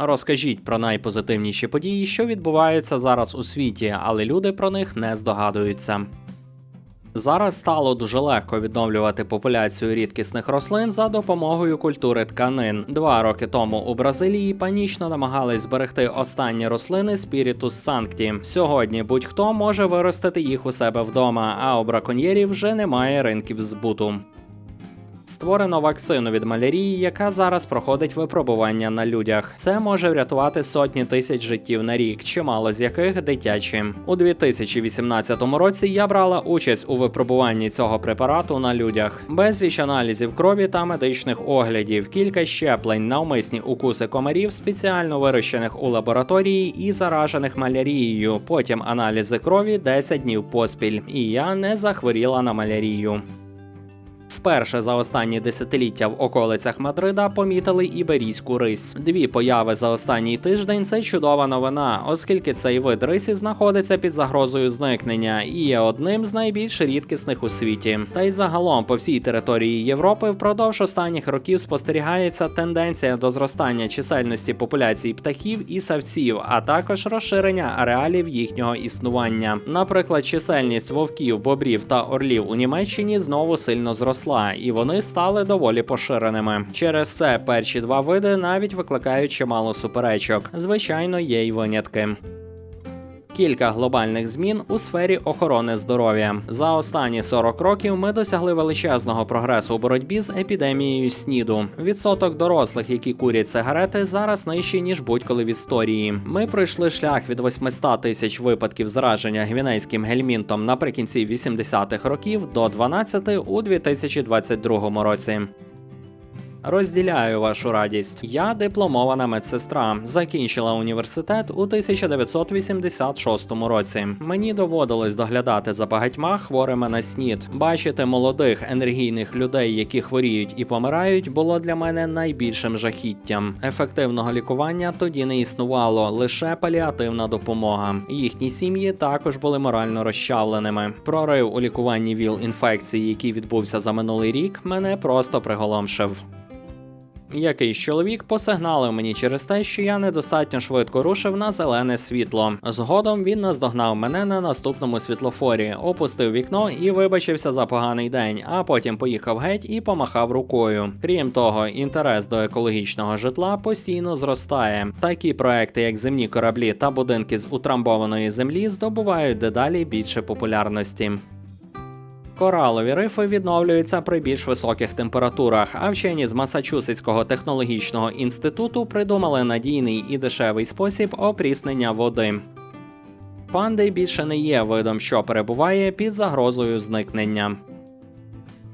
Розкажіть про найпозитивніші події, що відбуваються зараз у світі, але люди про них не здогадуються. Зараз стало дуже легко відновлювати популяцію рідкісних рослин за допомогою культури тканин. Два роки тому у Бразилії панічно намагались зберегти останні рослини Spiritus Sancti. Сьогодні будь-хто може виростити їх у себе вдома, а у браконьєрів вже немає ринків збуту. Створено вакцину від малярії, яка зараз проходить випробування на людях. Це може врятувати сотні тисяч життів на рік, чимало з яких дитячі. У 2018 році я брала участь у випробуванні цього препарату на людях. Безліч аналізів крові та медичних оглядів, кілька щеплень, навмисні укуси комарів, спеціально вирощених у лабораторії і заражених малярією. Потім аналізи крові 10 днів поспіль, і я не захворіла на малярію. Вперше за останні десятиліття в околицях Мадрида помітили іберійську рись. Дві появи за останній тиждень це чудова новина, оскільки цей вид рисі знаходиться під загрозою зникнення і є одним з найбільш рідкісних у світі. Та й загалом по всій території Європи впродовж останніх років спостерігається тенденція до зростання чисельності популяцій птахів і савців, а також розширення ареалів їхнього існування. Наприклад, чисельність вовків, бобрів та орлів у Німеччині знову сильно зросла, і вони стали доволі поширеними. Через це перші два види навіть викликають чимало суперечок. Звичайно, є й винятки. Кілька глобальних змін у сфері охорони здоров'я за останні 40 років. Ми досягли величезного прогресу у боротьбі з епідемією СНІДу. Відсоток дорослих, які курять сигарети, зараз нижчий ніж будь-коли в історії. Ми пройшли шлях від 800 тисяч випадків зараження гвінейським гельмінтом наприкінці 80-х років до 12 у 2022 році. Розділяю вашу радість. Я дипломована медсестра. Закінчила університет у 1986 році. Мені доводилось доглядати за багатьма хворими на снід. Бачити молодих енергійних людей, які хворіють і помирають, було для мене найбільшим жахіттям. Ефективного лікування тоді не існувало, лише паліативна допомога. Їхні сім'ї також були морально розчавленими. Прорив у лікуванні ВІЛ інфекції, який відбувся за минулий рік, мене просто приголомшив. Якийсь чоловік посигналив мені через те, що я недостатньо швидко рушив на зелене світло. Згодом він наздогнав мене на наступному світлофорі, опустив вікно і вибачився за поганий день, а потім поїхав геть і помахав рукою. Крім того, інтерес до екологічного житла постійно зростає. Такі проекти, як земні кораблі та будинки з утрамбованої землі, здобувають дедалі більше популярності. Коралові рифи відновлюються при більш високих температурах, а вчені з Масачусетського технологічного інституту придумали надійний і дешевий спосіб опріснення води. Панди більше не є видом, що перебуває під загрозою зникнення.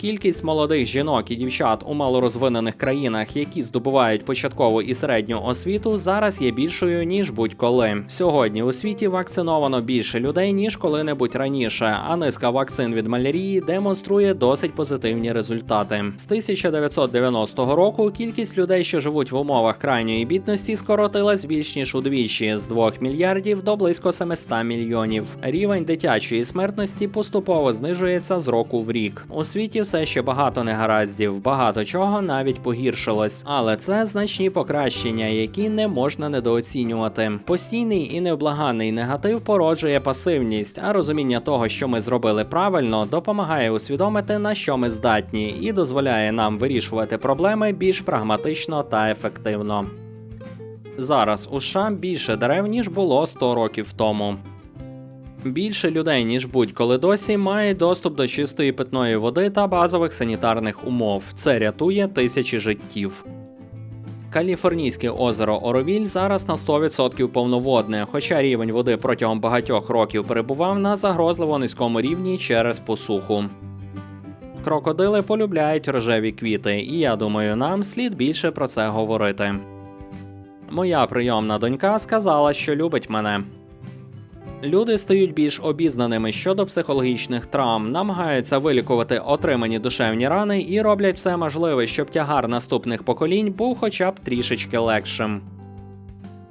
Кількість молодих жінок і дівчат у малорозвинених країнах, які здобувають початкову і середню освіту, зараз є більшою ніж будь-коли. Сьогодні у світі вакциновано більше людей ніж коли-небудь раніше, а низка вакцин від малярії демонструє досить позитивні результати. З 1990 року кількість людей, що живуть в умовах крайньої бідності, скоротилась більш ніж удвічі з 2 мільярдів до близько 700 мільйонів. Рівень дитячої смертності поступово знижується з року в рік. У світі все ще багато негараздів, багато чого навіть погіршилось, але це значні покращення, які не можна недооцінювати. Постійний і невблаганний негатив породжує пасивність, а розуміння того, що ми зробили правильно, допомагає усвідомити на що ми здатні, і дозволяє нам вирішувати проблеми більш прагматично та ефективно. Зараз у США більше дерев ніж було 100 років тому. Більше людей, ніж будь-коли досі, мають доступ до чистої питної води та базових санітарних умов. Це рятує тисячі життів. Каліфорнійське озеро Оровіль зараз на 100% повноводне, хоча рівень води протягом багатьох років перебував на загрозливо низькому рівні через посуху. Крокодили полюбляють рожеві квіти, і я думаю, нам слід більше про це говорити. Моя прийомна донька сказала, що любить мене. Люди стають більш обізнаними щодо психологічних травм, намагаються вилікувати отримані душевні рани і роблять все можливе, щоб тягар наступних поколінь був хоча б трішечки легшим.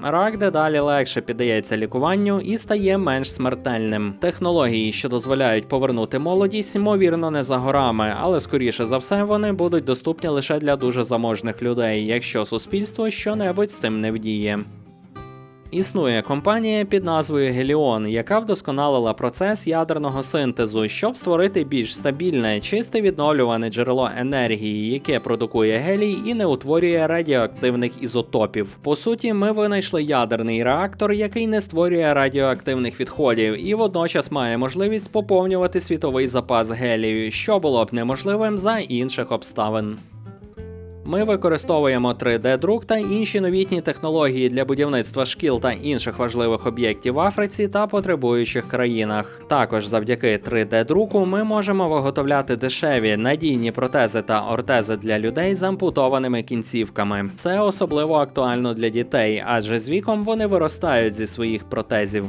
Рак дедалі легше піддається лікуванню і стає менш смертельним. Технології, що дозволяють повернути молодість, ймовірно, не за горами, але скоріше за все вони будуть доступні лише для дуже заможних людей, якщо суспільство щонебудь з цим не вдіє. Існує компанія під назвою Геліон, яка вдосконалила процес ядерного синтезу, щоб створити більш стабільне, чисте відновлюване джерело енергії, яке продукує гелій і не утворює радіоактивних ізотопів. По суті, ми винайшли ядерний реактор, який не створює радіоактивних відходів, і водночас має можливість поповнювати світовий запас гелію, що було б неможливим за інших обставин. Ми використовуємо 3D-друк та інші новітні технології для будівництва шкіл та інших важливих об'єктів в Африці та потребуючих країнах. Також завдяки 3D-друку ми можемо виготовляти дешеві надійні протези та ортези для людей з ампутованими кінцівками. Це особливо актуально для дітей, адже з віком вони виростають зі своїх протезів.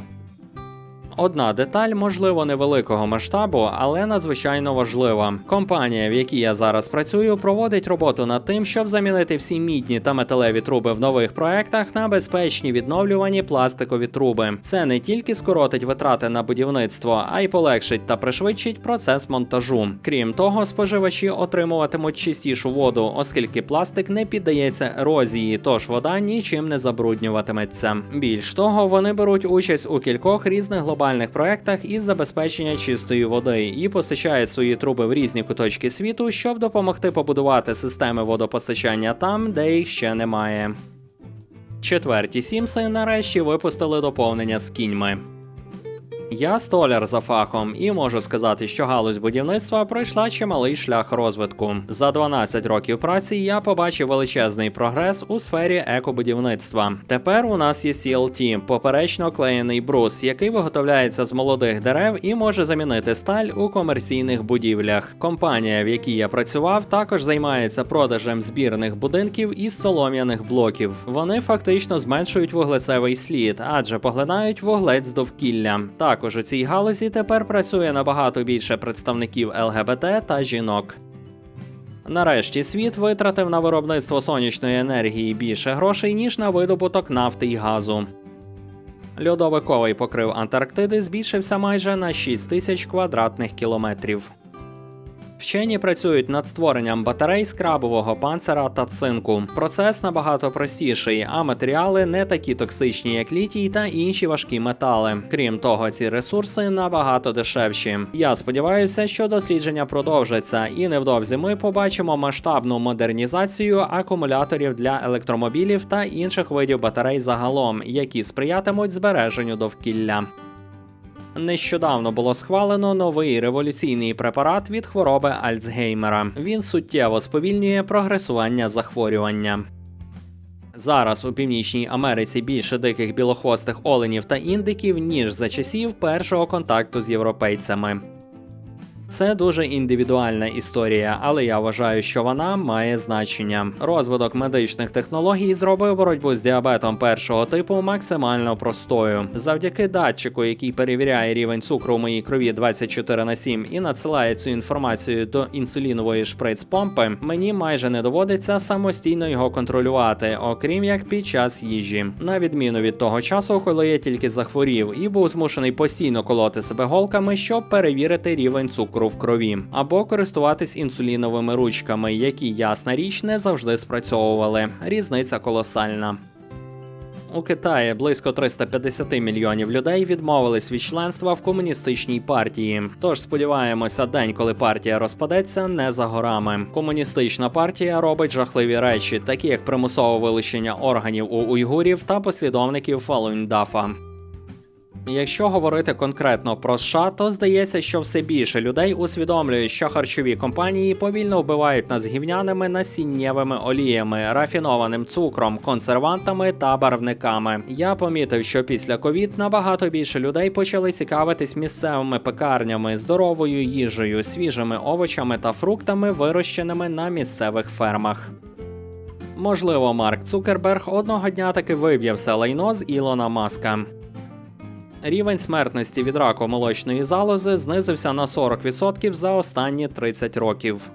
Одна деталь, можливо, невеликого масштабу, але надзвичайно важлива. Компанія, в якій я зараз працюю, проводить роботу над тим, щоб замінити всі мідні та металеві труби в нових проектах на безпечні відновлювані пластикові труби. Це не тільки скоротить витрати на будівництво, а й полегшить та пришвидшить процес монтажу. Крім того, споживачі отримуватимуть чистішу воду, оскільки пластик не піддається ерозії, тож вода нічим не забруднюватиметься. Більш того, вони беруть участь у кількох різних глобальних проектах із забезпечення чистої води і постачає свої труби в різні куточки світу, щоб допомогти побудувати системи водопостачання там, де їх ще немає. Четверті Сімси нарешті випустили доповнення з кіньми. Я столяр за фахом і можу сказати, що галузь будівництва пройшла чималий шлях розвитку. За 12 років праці я побачив величезний прогрес у сфері екобудівництва. Тепер у нас є CLT – поперечно клеєний брус, який виготовляється з молодих дерев і може замінити сталь у комерційних будівлях. Компанія, в якій я працював, також займається продажем збірних будинків із солом'яних блоків. Вони фактично зменшують вуглецевий слід, адже поглинають вуглець довкілля. Також у цій галузі тепер працює набагато більше представників ЛГБТ та жінок. Нарешті світ витратив на виробництво сонячної енергії більше грошей, ніж на видобуток нафти і газу. Льодовиковий покрив Антарктиди збільшився майже на 6 тисяч квадратних кілометрів. Вчені працюють над створенням батарей з крабового панцира та цинку. Процес набагато простіший, а матеріали не такі токсичні, як літій та інші важкі метали. Крім того, ці ресурси набагато дешевші. Я сподіваюся, що дослідження продовжаться, і невдовзі ми побачимо масштабну модернізацію акумуляторів для електромобілів та інших видів батарей загалом, які сприятимуть збереженню довкілля. Нещодавно було схвалено новий революційний препарат від хвороби Альцгеймера. Він суттєво сповільнює прогресування захворювання. Зараз у Північній Америці більше диких білохвостих оленів та індиків, ніж за часів першого контакту з європейцями. Це дуже індивідуальна історія, але я вважаю, що вона має значення. Розвиток медичних технологій зробив боротьбу з діабетом першого типу максимально простою. Завдяки датчику, який перевіряє рівень цукру в моїй крові 24 на 7 і надсилає цю інформацію до інсулінової шприц-помпи, мені майже не доводиться самостійно його контролювати, окрім як під час їжі. На відміну від того часу, коли я тільки захворів і був змушений постійно колоти себе голками, щоб перевірити рівень цукру в крові, або користуватись інсуліновими ручками, які ясна річ не завжди спрацьовували. Різниця колосальна. У Китаї близько 350 мільйонів людей відмовились від членства в комуністичній партії. Тож сподіваємося, день, коли партія розпадеться, не за горами. Комуністична партія робить жахливі речі, такі як примусове вилучення органів у уйгурів та послідовників Фалунь-Дафа. Якщо говорити конкретно про США, то здається, що все більше людей усвідомлюють, що харчові компанії повільно вбивають нас гівняними насіннєвими оліями, рафінованим цукром, консервантами та барвниками. Я помітив, що після ковід набагато більше людей почали цікавитись місцевими пекарнями, здоровою їжею, свіжими овочами та фруктами, вирощеними на місцевих фермах. Можливо, Марк Цукерберг одного дня таки виб'є все лайно з Ілона Маска. Рівень смертності від раку молочної залози знизився на 40% за останні 30 років.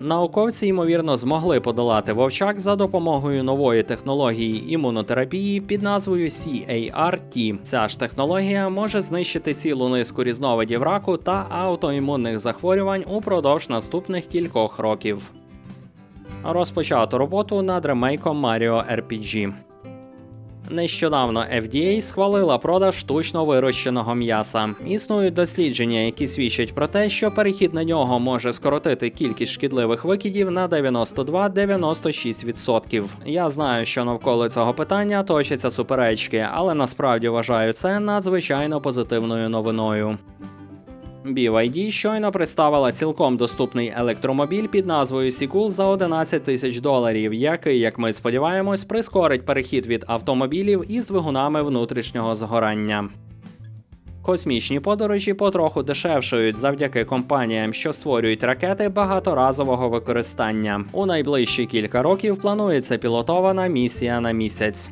Науковці ймовірно змогли подолати вовчак за допомогою нової технології імунотерапії під назвою CAR-T. Ця ж технологія може знищити цілу низку різновидів раку та аутоімунних захворювань упродовж наступних кількох років. Розпочато роботу над ремейком Mario RPG. Нещодавно FDA схвалила продаж штучно вирощеного м'яса. Існують дослідження, які свідчать про те, що перехід на нього може скоротити кількість шкідливих викидів на 92-96%. Я знаю, що навколо цього питання точаться суперечки, але насправді вважаю це надзвичайно позитивною новиною. BYD щойно представила цілком доступний електромобіль під назвою Сікул за 11 тисяч доларів, який, як ми сподіваємось, прискорить перехід від автомобілів із двигунами внутрішнього згорання. Космічні подорожі потроху дешевшують завдяки компаніям, що створюють ракети багаторазового використання. У найближчі кілька років планується пілотована місія на місяць.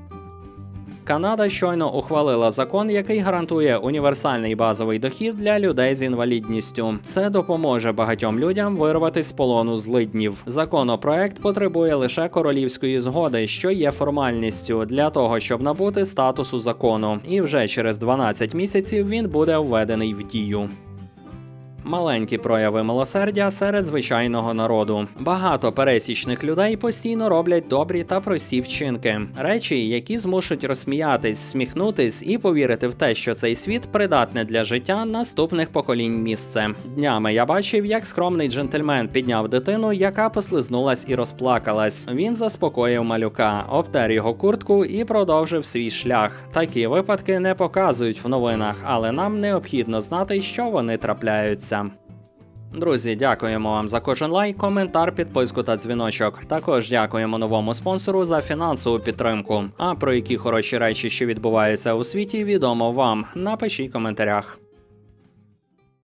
Канада щойно ухвалила закон, який гарантує універсальний базовий дохід для людей з інвалідністю. Це допоможе багатьом людям вирватися з полону злиднів. Законопроект потребує лише королівської згоди, що є формальністю для того, щоб набути статусу закону. І вже через 12 місяців він буде введений в дію. Маленькі прояви милосердя серед звичайного народу. Багато пересічних людей постійно роблять добрі та прості вчинки, речі, які змушують розсміятись, сміхнутись і повірити в те, що цей світ придатне для життя наступних поколінь місце. Днями я бачив, як скромний джентльмен підняв дитину, яка послизнулась і розплакалась. Він заспокоїв малюка, обтер його куртку і продовжив свій шлях. Такі випадки не показують в новинах, але нам необхідно знати, що вони трапляються. Друзі, дякуємо вам за кожен лайк, коментар, підписку та дзвіночок. Також дякуємо новому спонсору за фінансову підтримку. А про які хороші речі, що відбуваються у світі, відомо вам. Напишіть в коментарях.